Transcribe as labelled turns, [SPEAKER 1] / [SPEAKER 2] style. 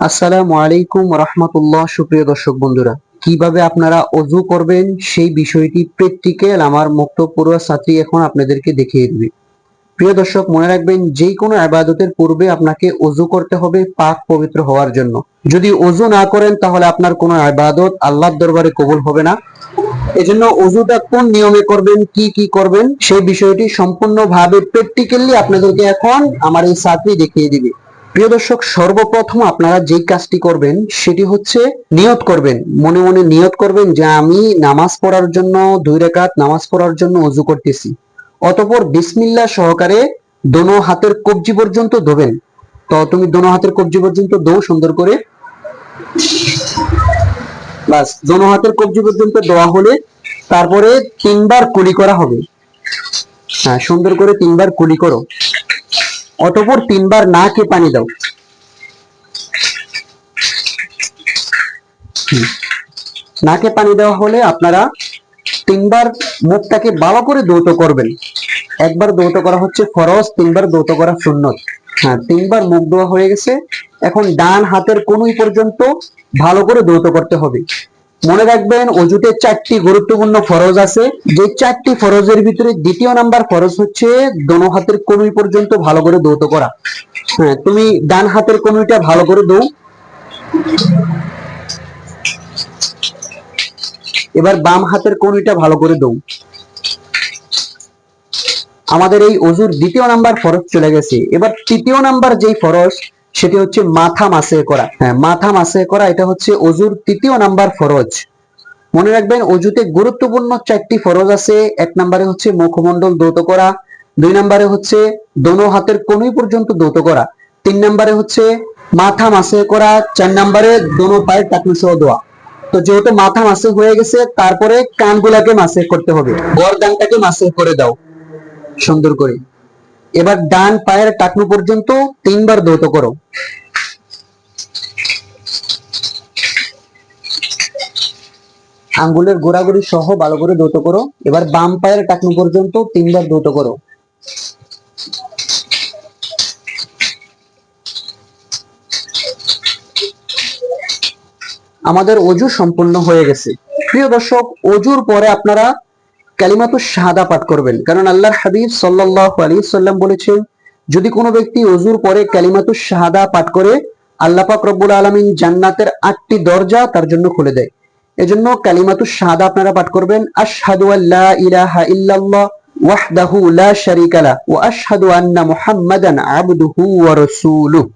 [SPEAKER 1] আসসালামু আলাইকুম রহমতুল্লাহ। সুপ্রিয় দর্শক বন্ধুরা, কীভাবে আপনারা অজু করবেন সেই বিষয়টি প্র্যাকটিক্যাল আমার মুক্ত পড়ুয়া ছাত্রী এখন আপনাদেরকে দেখিয়ে দিবে। প্রিয় দর্শক, মনে রাখবেন যে কোনো আবাদতের পূর্বে আপনাকে অজু করতে হবে পাক পবিত্র হওয়ার জন্য। যদি অজু না করেন, তাহলে আপনার কোনো আবাদত আল্লাহর দরবারে কবুল হবে না। এজন্য অজুটা কোন নিয়মে করবেন, কি কি করবেন, সেই বিষয়টি সম্পূর্ণভাবে প্র্যাকটিক্যালি আপনাদেরকে এখন আমার এই ছাত্রী দেখিয়ে দিবে। প্রিয় দর্শক, সর্বপ্রথম আপনারা যে কাজটি করবেন, সেটি হচ্ছে নিয়ত করবেন। মনে মনে নিয়ত করবেন যে আমি নামাজ পড়ার জন্য দুই রেখাত নামাজ পড়ার জন্য অজু করতেছি। অতঃপর বিসমিল্লাহ সহকারে দোনো হাতের কবজি পর্যন্ত ধোবেন। তো তুমি দোনো হাতের কবজি পর্যন্ত দৌ সুন্দর করে। বাস, দোনো হাতের কবজি পর্যন্ত দেওয়া হলে তারপরে তিনবার কুলি করা হবে। হ্যাঁ সুন্দর করে তিনবার কুলি করো। অতঃপর তিনবার নাকে পানি দাও। নাকে পানি দেওয়া হলে আপনারা তিনবার মুখটাকে ভালো করে দৌত করবেন। একবার দৌত করা হচ্ছে ফরজ, তিনবার দৌত করা সুন্নত। হ্যাঁ তিনবার মুখ দেওয়া হয়ে গেছে। এখন ডান হাতের কনুই পর্যন্ত ভালো করে দৌত করতে হবে। মনে রাখবেন, অজুতে চারটি গুরুত্বপূর্ণ ফরজ আছে। যে চারটি ফরজের ভিতরে দ্বিতীয় নাম্বার ফরজ হচ্ছে দোনো হাতের কনুই পর্যন্ত ভালো করে দৌত করা। হ্যাঁ তুমি ডান হাতের কনুইটা ভালো করে দৌ। এবার বাম হাতের কনুইটা ভালো করে দৌ। আমাদের এই অজুর দ্বিতীয় নাম্বার ফরজ চলে গেছে। এবার তৃতীয় নাম্বার যেই ফরজ সেটি হচ্ছে মাথা মাসে করা। হ্যাঁ মাথা মাসে করা, এটা হচ্ছে অজুর তৃতীয় নাম্বার ফরজ। মনে রাখবেন, অজুতে গুরুত্বপূর্ণ চারটি ফরজ আছে। এক নম্বরে হচ্ছে মুখমণ্ডল দৌত করা, দুই নম্বরে হচ্ছে দোনো হাতের কনুই পর্যন্ত দৌত করা, তিন নম্বরে হচ্ছে মাথা মাসে করা, চার নম্বরে দোনো পায়ের টাকনু সহ দোয়া। তো যেহেতু মাথা মাসে হয়ে গেছে, তারপরে কানগুলাকে মাসে করতে হবে। গরদানটাকে মাসে করে দাও। সুন্দর করে। এবার ডান পায়ের টাকনু পর্যন্ত তিনবার দৌত করো। আঙ্গুলের গোড়াগুড়ি সহ ভালো করে দৌত করো। এবার বাম পায়ের টাকনু পর্যন্ত তিনবার দৌত করো। আমাদের অজু সম্পূর্ণ হয়ে গেছে। প্রিয় দর্শক, অজুর পরে আপনারা কালিমাতু শাহাদা পাঠ করবেন। কারণ আল্লাহর হাবিব সাল্লাল্লাহু আলাইহি সাল্লাম বলেছেন, যদি কোনো ব্যক্তি অজুর পরে কালিমাতু শাহাদা পাঠ করে, আল্লাহ পাক রব্বুল আলামিন জান্নাতের আটটি দরজা তার জন্য খুলে দেয়। এজন্য কালিমাতু শাহাদা আপনারা পাঠ করবেন, আশহাদু আল্লা ইলাহা ইল্লাল্লাহ ওয়াহদাহু লা শারীকা লা ওয়া আশহাদু আন্না মুহাম্মাদান আবদুহু ওয়া রাসূলুহু।